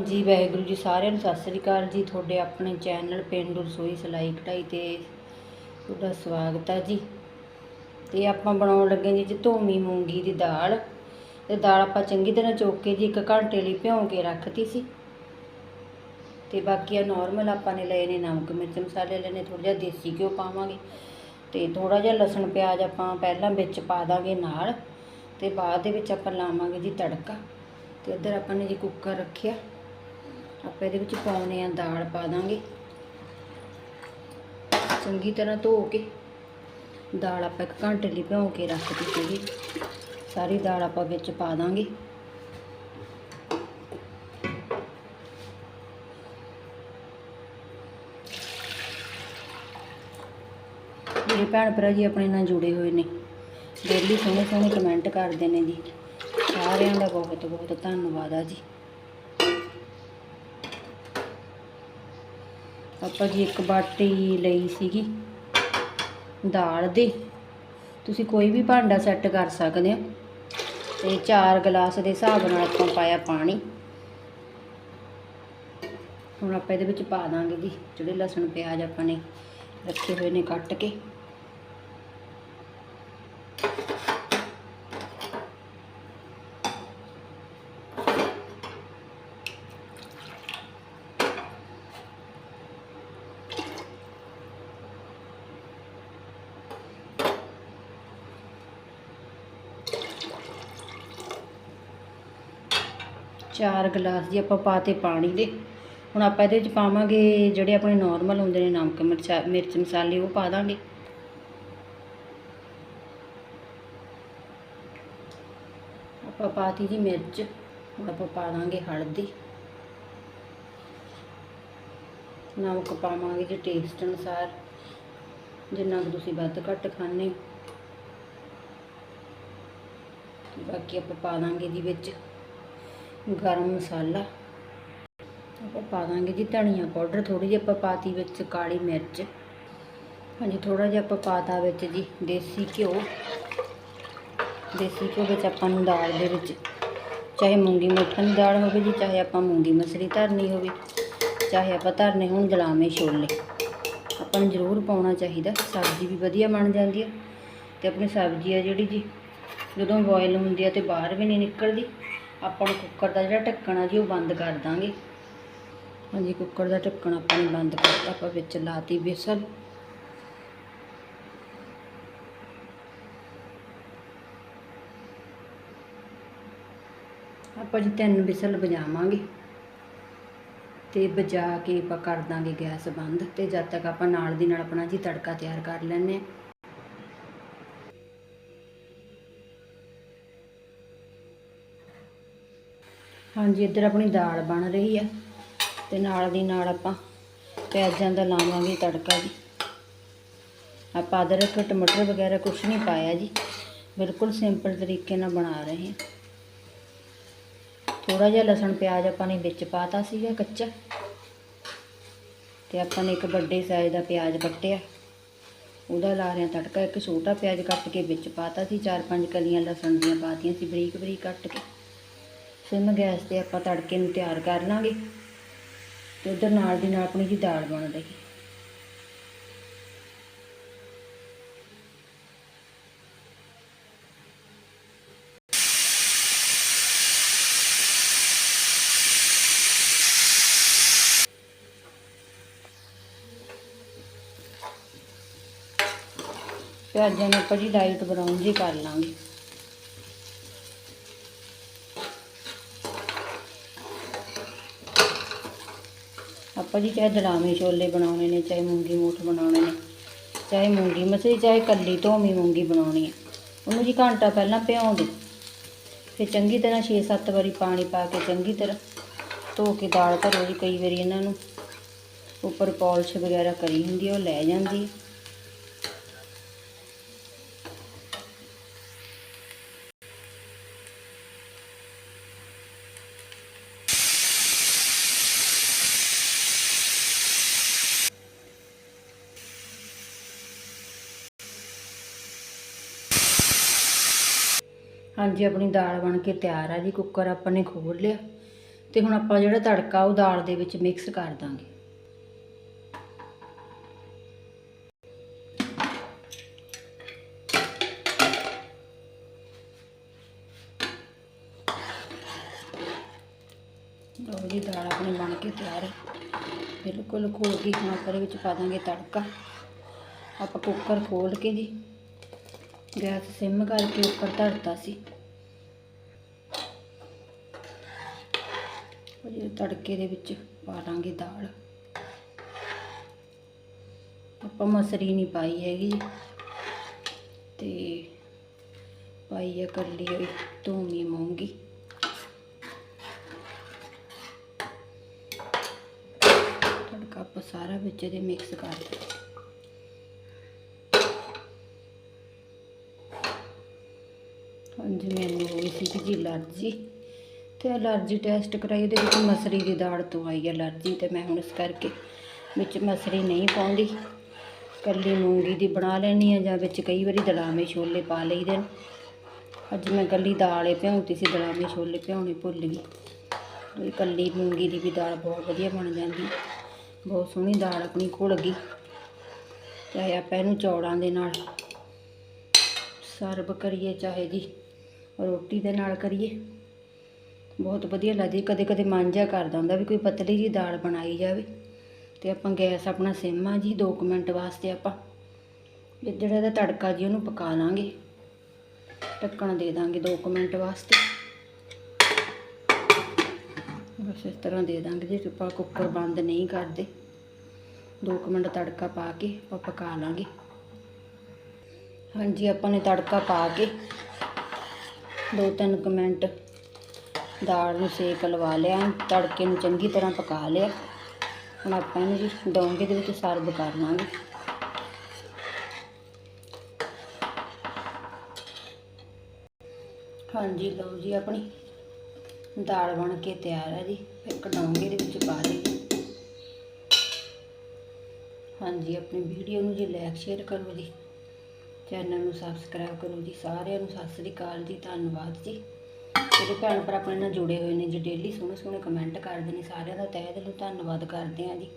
ਜੀ, ਵਾਹਿਗੁਰੂ ਜੀ, ਸਾਰਿਆਂ ਨੂੰ ਸਤਿ ਸ੍ਰੀ ਅਕਾਲ ਜੀ। ਤੁਹਾਡੇ ਆਪਣੇ ਚੈਨਲ ਪੇਂਡੂ ਰਸੋਈ ਸਿਲਾਈ ਕਢਾਈ ਤੇ ਤੁਹਾਡਾ ਸਵਾਗਤ ਹੈ ਜੀ। ਤੇ ਆਪਾਂ ਬਣਾਉਣ ਲੱਗੇ ਜੀ ਜੀ ਧੂਮੀ ਮੂੰਗੀ ਦੀ ਦਾਲ। ਤੇ ਦਾਲ ਆਪਾਂ ਚੰਗੀ ਤਰ੍ਹਾਂ ਚੋਕ ਕੇ ਜੀ ਇੱਕ ਘੰਟੇ ਲਈ ਭਿਉਂ ਕੇ ਰੱਖਤੀ ਸੀ। ਤੇ ਬਾਕੀ ਆ ਨਾਰਮਲ ਆਪਾਂ ਨੇ ਲਏ ਨੇ ਨਮਕ, ਮਿਰਚ, ਮਸਾਲੇ ਲੈਣੇ ਥੋੜਾ ਜਿਹਾ ਦੇਸੀ ਘਿਓ ਪਾਵਾਂਗੇ। ਤੇ ਥੋੜਾ ਜਿਹਾ ਲਸਣ, ਪਿਆਜ਼ ਆਪਾਂ ਪਹਿਲਾਂ ਵਿੱਚ ਪਾ ਦਾਂਗੇ ਨਾਲ। ਤੇ ਬਾਅਦ ਦੇ ਵਿੱਚ ਆਪਾਂ ਲਾਵਾਂਗੇ ਜੀ ਤੜਕਾ। ਤੇ ਇੱਧਰ ਆਪਾਂ ਨੇ ਜੀ ਕੁੱਕਰ ਰੱਖਿਆ। ਆਪਾਂ ਇਹਦੇ ਵਿੱਚ ਪਾਉਣੇ ਆ ਦਾਲ ਪਾ ਦਾਂਗੇ। ਚੰਗੀ ਤਰ੍ਹਾਂ ਧੋ ਕੇ ਦਾਲ ਆਪਾਂ ਇੱਕ ਘੰਟੇ ਲਈ ਭਿਉਂ ਕੇ ਰੱਖ ਦਿੱਤੀ ਜੀ ਸਾਰੀ ਦਾਲ ਆਪਾਂ ਵਿੱਚ ਪਾ ਦਾਂਗੇ। ਮੇਰੇ ਭੈਣ ਭਰਾ ਜੀ ਆਪਣੇ ਨਾਲ ਜੁੜੇ ਹੋਏ ਨੇ। ਡੇਲੀ ਸੋਹਣੇ ਸੋਹਣੇ ਕਮੈਂਟ ਕਰਦੇ ਨੇ ਜੀ। ਸਾਰਿਆਂ ਦਾ ਬਹੁਤ ਬਹੁਤ ਧੰਨਵਾਦ ਆ ਜੀ। ਆਪਾਂ ਜੀ ਇੱਕ ਬਾਟੀ ਲਈ ਸੀਗੀ ਦਾਲ ਦੀ। ਤੁਸੀਂ ਕੋਈ ਵੀ ਭਾਂਡਾ ਸੈੱਟ ਕਰ ਸਕਦੇ ਹੋ। ਤੇ 4 ਗਲਾਸ ਦੇ ਹਿਸਾਬ ਨਾਲ ਆਪਾਂ ਪਾਇਆ ਪਾਣੀ। ਹੁਣ ਆਪਾਂ ਇਹਦੇ ਵਿੱਚ ਪਾ ਦਾਂਗੇ ਜੀ, ਜਿਹੜੇ ਲਸਣ ਪਿਆਜ਼ ਆਪਾਂ ਨੇ ਰੱਖੇ ਹੋਏ ਨੇ ਕੱਟ ਕੇ। ਚਾਰ ਗਲਾਸ ਜੀ ਆਪਾਂ ਪਾਤੇ ਪਾਣੀ ਦੇ। ਹੁਣ ਆਪਾਂ ਇਹਦੇ ਵਿੱਚ ਪਾਵਾਂਗੇ ਜਿਹੜੇ ਆਪਣੇ ਨਾਰਮਲ ਹੁੰਦੇ ਨੇ ਨਮਕ, ਮਿਰਚਾ, ਮਿਰਚ ਮਸਾਲੇ, ਉਹ ਪਾ ਦਾਂਗੇ। ਆਪਾਂ ਪਾਤੀ ਜੀ ਮਿਰਚ, ਹੁਣ ਆਪਾਂ ਪਾ ਦਾਂਗੇ ਹਲਦੀ। ਨਮਕ ਪਾਵਾਂਗੇ ਜੀ ਟੇਸਟ ਅਨੁਸਾਰ, ਜਿੰਨਾ ਕੁ ਤੁਸੀਂ ਵੱਧ ਘੱਟ ਖਾਂਦੇ ਬਾਕੀ ਆਪਾਂ ਪਾ ਦਾਂਗੇ ਜੀ ਵਿੱਚ। ਗਰਮ ਮਸਾਲਾ। ਆਪਾਂ ਪਾ ਦਾਂਗੇ ਜੀ ਧਨੀਆ ਪਾਊਡਰ ਥੋੜੀ ਜਿਹੀ ਆਪਾਂ ਪਾਤੀ ਵਿੱਚ ਕਾਲੀ ਮਿਰਚ। ਹਾਂਜੀ ਥੋੜਾ ਜਿਹਾ ਆਪਾਂ ਪਾਤਾ ਵਿੱਚ ਜੀ ਦੇਸੀ ਘਿਓ। ਦੇਸੀ ਘਿਓ ਵਿੱਚ ਆਪਾਂ ਨੂੰ ਦਾਲ ਦੇ ਵਿੱਚ, ਚਾਹੇ ਮੂੰਗੀ ਮੱਠਣ ਦੀ ਦਾਲ ਹੋਵੇ ਜੀ, ਚਾਹੇ ਆਪਾਂ ਮੂੰਗੀ ਮਸਰੀ ਧਰਨੀ ਹੋਵੇ, ਚਾਹੇ ਆਪਾਂ ਧਰਨੇ ਹੋਣ ਜਲਾਵੇਂ ਛੋਲੇ। ਆਪਾਂ ਨੂੰ ਜ਼ਰੂਰ ਪਾਉਣਾ ਚਾਹੀਦਾ, ਸਬਜ਼ੀ ਵੀ ਵਧੀਆ ਬਣ ਜਾਂਦੀ ਹੈ ਤੇ ਆਪਣੀ ਸਬਜ਼ੀ ਆ ਜਿਹੜੀ ਜੀ, ਜਦੋਂ ਬੋਇਲ ਹੁੰਦੀ ਆ ਤੇ ਬਾਹਰ ਵੀ ਨਹੀਂ ਨਿਕਲਦੀ। ਆਪਾਂ ਨੂੰ ਕੁੱਕਰ ਦਾ ਜਿਹੜਾ ਢੱਕਣ ਆ ਜੀ ਉਹ ਬੰਦ ਕਰ ਦਾਂਗੇ। ਹਾਂਜੀ, ਕੁੱਕਰ ਦਾ ਢੱਕਣ ਆਪਾਂ ਨੇ ਬੰਦ ਕਰਤਾ, ਆਪਾਂ ਵਿੱਚ ਲਾਤੀ ਬੇਸਨ। ਆਪਾਂ ਜੀ ਤਿੰਨ ਵਿਸਲ ਵਜਾਵਾਂਗੇ ਤੇ ਵਜਾ ਕੇ ਆਪਾਂ ਕਰ ਦਾਂਗੇ ਗੈਸ ਬੰਦ ਤੇ ਜਦ ਤੱਕ ਆਪਾਂ ਨਾਲ ਦੀ ਨਾਲ ਆਪਣਾ ਜੀ ਤੜਕਾ ਤਿਆਰ ਕਰ ਲੈਣੇ ਆ ਹਾਂਜੀ, ਇੱਧਰ ਆਪਣੀ ਦਾਲ ਬਣ ਰਹੀ ਆ। ਤੇ ਨਾਲ ਦੀ ਨਾਲ ਆਪਾਂ ਪਿਆਜ਼ਾਂ ਦਾ ਲਾਵਾਂਗੇ ਤੜਕਾ ਜੀ। ਆਪਾਂ ਅਦਰਕ, ਟਮਾਟਰ ਵਗੈਰਾ ਕੁਝ ਨਹੀਂ ਪਾਇਆ ਜੀ। ਬਿਲਕੁਲ ਸਿੰਪਲ ਤਰੀਕੇ ਨਾਲ ਬਣਾ ਰਹੇ ਹਾਂ ਥੋੜਾ ਜਿਹਾ ਲਸਣ, ਪਿਆਜ਼ ਆਪਾਂ ਨੇ ਵਿੱਚ ਪਾਤਾ ਸੀਗਾ ਕੱਚਾ। ਤੇ ਆਪਾਂ ਨੇ ਇੱਕ ਵੱਡੇ ਸਾਈਜ਼ ਦਾ ਪਿਆਜ਼ ਕੱਟਿਆ ਉਹਦਾ ਲਾ ਰਹੇ ਤੜਕਾ। ਇੱਕ ਛੋਟਾ ਪਿਆਜ਼ ਕੱਟ ਕੇ ਵਿੱਚ ਪਾਤਾ ਸੀ। ਚਾਰ ਪੰਜ ਕਲੀਆਂ ਲਸਣ ਦੀਆਂ ਪਾਤੀਆਂ ਸੀ ਬਰੀਕ ਬਰੀਕ ਕੱਟ ਕੇ। ਸਿਮ ਗੈਸ ਤੇ ਆਪਾਂ ਤੜਕੇ ਨੂੰ ਤਿਆਰ ਕਰ ਲਾਂਗੇ ਤੇ ਉਧਰ ਨਾਲ ਦੀ ਨਾਲ ਆਪਣੀ ਜੀ ਦਾਲ ਬਣ ਰਹੀ। ਪਿਆਜ਼ਾਂ ਨੂੰ ਆਪਾਂ ਜੀ ਲਾਈਟ ਬਰਾਊਨ ਜੀ ਕਰ ਲਾਂਗੇ। ਆਪਾਂ ਜੀ ਚਾਹੇ ਦੜਾਵੇਂ ਛੋਲੇ ਬਣਾਉਣੇ ਨੇ, ਚਾਹੇ ਮੂੰਗੀ ਮੂਠ ਬਣਾਉਣੇ ਨੇ, ਚਾਹੇ ਮੂੰਗੀ ਮਸਰੀ, ਚਾਹੇ ਕੱਲੀ ਧੋਮੀ ਮੂੰਗੀ ਬਣਾਉਣੀ ਹੈ ਉਹਨੂੰ ਜੀ ਘੰਟਾ ਪਹਿਲਾਂ ਭਿਉਂ ਦਿਓ। ਫਿਰ ਚੰਗੀ ਤਰ੍ਹਾਂ 6-7 ਵਾਰੀ ਪਾਣੀ ਪਾ ਕੇ ਚੰਗੀ ਤਰ੍ਹਾਂ ਧੋ ਕੇ ਦਾਲ ਧਰੋ ਜੀ ਕਈ ਵਾਰੀ ਇਹਨਾਂ ਨੂੰ। ਉੱਪਰ ਪੌਲਿਸ਼ ਵਗੈਰਾ ਕਰੀ ਹੁੰਦੀ ਉਹ ਲੈ ਜਾਂਦੀ ਹਾਂਜੀ, ਆਪਣੀ ਦਾਲ ਬਣ ਕੇ ਤਿਆਰ ਆ ਜੀ, ਕੁੱਕਰ ਆਪਾਂ ਨੇ ਖੋਲ ਲਿਆ ਤੇ ਹੁਣ ਆਪਾਂ ਜਿਹੜਾ ਤੜਕਾ ਉਹ ਦਾਲ ਦੇ ਵਿੱਚ ਮਿਕਸ ਕਰ ਦਾਂਗੇ। ਲਓ ਜੀ, ਦਾਲ ਆਪਣੀ ਬਣ ਕੇ ਤਿਆਰ ਹੈ ਬਿਲਕੁਲ ਘੁਲ ਕੇ ਹੁਣ ਆਪਾਂ ਇਹਦੇ ਵਿੱਚ ਪਾ ਦਾਂਗੇ ਤੜਕਾ। ਆਪਾਂ ਕੁੱਕਰ ਖੋਲ ਕੇ ਜੀ, ਗੈਸ ਸਿਮ ਕਰਕੇ ਉੱਪਰ ਧਰਤਾ ਸੀ। ਉਹ ਜਿਹੜੇ ਤੜਕੇ ਦੇ ਵਿੱਚ ਪਾ ਲਾਂਗੇ ਦਾਲ। ਆਪਾਂ ਮਸਰੀ ਨਹੀਂ ਪਾਈ ਹੈਗੀ। ਤੇ ਪਾਈ ਹੈ ਕੱਲੀ ਹੋਈ ਧੂਮੀ ਮੂੰਗੀ। ਤੜਕਾ ਆਪਾਂ ਸਾਰਾ ਵਿੱਚ ਇਹਦੇ ਮਿਕਸ ਕਰ ਦਿੰਦੇ ਹਾਂਜੀ ਮੈਨੂੰ ਹੋ ਗਈ ਸੀ ਜੀ ਅਲਰਜੀ ਤੇ ਅਲਰਜੀ ਟੈਸਟ ਕਰਾਈ, ਉਹਦੇ ਵਿੱਚ ਮਸਰੀ ਦੀ ਦਾਲ ਤੋਂ ਆਈ ਅਲਰਜੀ ਤੇ ਮੈਂ ਹੁਣ ਇਸ ਕਰਕੇ ਵਿੱਚ ਮਸਰੀ ਨਹੀਂ ਪਾਉਂਦੀ। ਕੱਲੀ ਮੂੰਗੀ ਦੀ ਬਣਾ ਲੈਣੀ ਆ ਜਾਂ ਵਿੱਚ ਕਈ ਵਾਰੀ ਦਲਾਵੇਂ ਛੋਲੇ ਪਾ ਲਈਦੇ ਨੇ। ਅੱਜ ਮੈਂ ਕੱਲੀ ਦਾਲ ਹੀ ਭਿਉਂਤੀ ਸੀ, ਦਲਾਵੇਂ ਛੋਲੇ ਭਿਉਣੇ ਭੁੱਲ ਗਈ। ਕੱਲੀ ਮੂੰਗੀ ਦੀ ਵੀ ਦਾਲ ਬਹੁਤ ਵਧੀਆ ਬਣ ਜਾਂਦੀ। ਬਹੁਤ ਸੋਹਣੀ ਦਾਲ ਆਪਣੀ ਘੁਲ ਗਈ। ਚਾਹੇ ਆਪਾਂ ਇਹਨੂੰ ਚੌੜਾਂ ਦੇ ਨਾਲ ਸਰਵ ਕਰੀਏ, ਚਾਹੇ ਜੀ ਰੋਟੀ ਦੇ ਨਾਲ ਕਰੀਏ। ਬਹੁਤ ਵਧੀਆ ਲੱਗਦੀ ਕਦੇ ਕਦੇ ਮਨ ਜਿਹਾ ਕਰਦਾ ਹੁੰਦਾ ਵੀ ਕੋਈ ਪਤਲੀ ਜੀ ਦਾਲ ਬਣਾਈ ਜਾਵੇ। ਅਤੇ ਆਪਾਂ ਗੈਸ ਆਪਣਾ ਸਿਮ ਆ ਜੀ 2 ਮਿੰਟ ਵਾਸਤੇ ਆਪਾਂ ਵੀ ਜਿਹੜਾ ਇਹਦਾ ਤੜਕਾ ਜੀ ਉਹਨੂੰ ਪਕਾ ਲਾਂਗੇ। ਢੱਕਣ ਦੇ ਦਾਂਗੇ 2 ਮਿੰਟ ਵਾਸਤੇ। ਬਸ ਇਸ ਤਰ੍ਹਾਂ ਦੇ ਦਾਂਗੇ ਜੇ ਆਪਾਂ ਕੁੱਕਰ ਬੰਦ ਨਹੀਂ ਕਰਦੇ। 2 ਮਿੰਟ ਤੜਕਾ ਪਾ ਕੇ ਆਪਾਂ ਪਕਾ ਲਾਂਗੇ। ਹਾਂਜੀ, ਆਪਾਂ ਨੇ ਤੜਕਾ ਪਾ ਕੇ 2-3 ਮਿੰਟ ਦਾਲ ਨੂੰ ਸੇਕ ਲਵਾ ਲਿਆ, ਤੜਕੇ ਨੂੰ ਚੰਗੀ ਤਰ੍ਹਾਂ ਪਕਾ ਲਿਆ। ਹੁਣ ਆਪਾਂ ਇਹਨੂੰ ਜੀ ਡੋਂਗੇ ਦੇ ਵਿੱਚ ਸਰਵ ਕਰ ਲਾਂਗੇ। ਹਾਂਜੀ, ਲਓ ਜੀ ਆਪਣੀ ਦਾਲ ਬਣ ਕੇ ਤਿਆਰ ਹੈ ਜੀ। ਇੱਕ ਡੋਂਗੇ ਦੇ ਵਿੱਚ ਪਾ ਲਈ। ਹਾਂਜੀ, ਆਪਣੀ ਵੀਡੀਓ ਨੂੰ ਜੀ ਲਾਈਕ ਸ਼ੇਅਰ ਕਰੋ ਜੀ। ਚੈਨਲ ਨੂੰ ਸਬਸਕ੍ਰਾਈਬ ਕਰੋ ਜੀ। ਸਾਰਿਆਂ ਨੂੰ ਸਤਿ ਸ੍ਰੀ ਅਕਾਲ ਜੀ। ਧੰਨਵਾਦ ਜੀ। ਜਿਹੜੇ ਭੈਣ ਭਰਾ ਆਪਣੇ ਨਾਲ ਜੁੜੇ ਹੋਏ ਨੇ, ਜੀ ਡੇਲੀ ਸੋਹਣੇ ਸੋਹਣੇ ਕਮੈਂਟ ਕਰਦੇ ਨੇ, ਸਾਰਿਆਂ ਦਾ ਤਹਿ ਦਿਲੋਂ ਧੰਨਵਾਦ ਕਰਦੇ ਹਾਂ ਜੀ।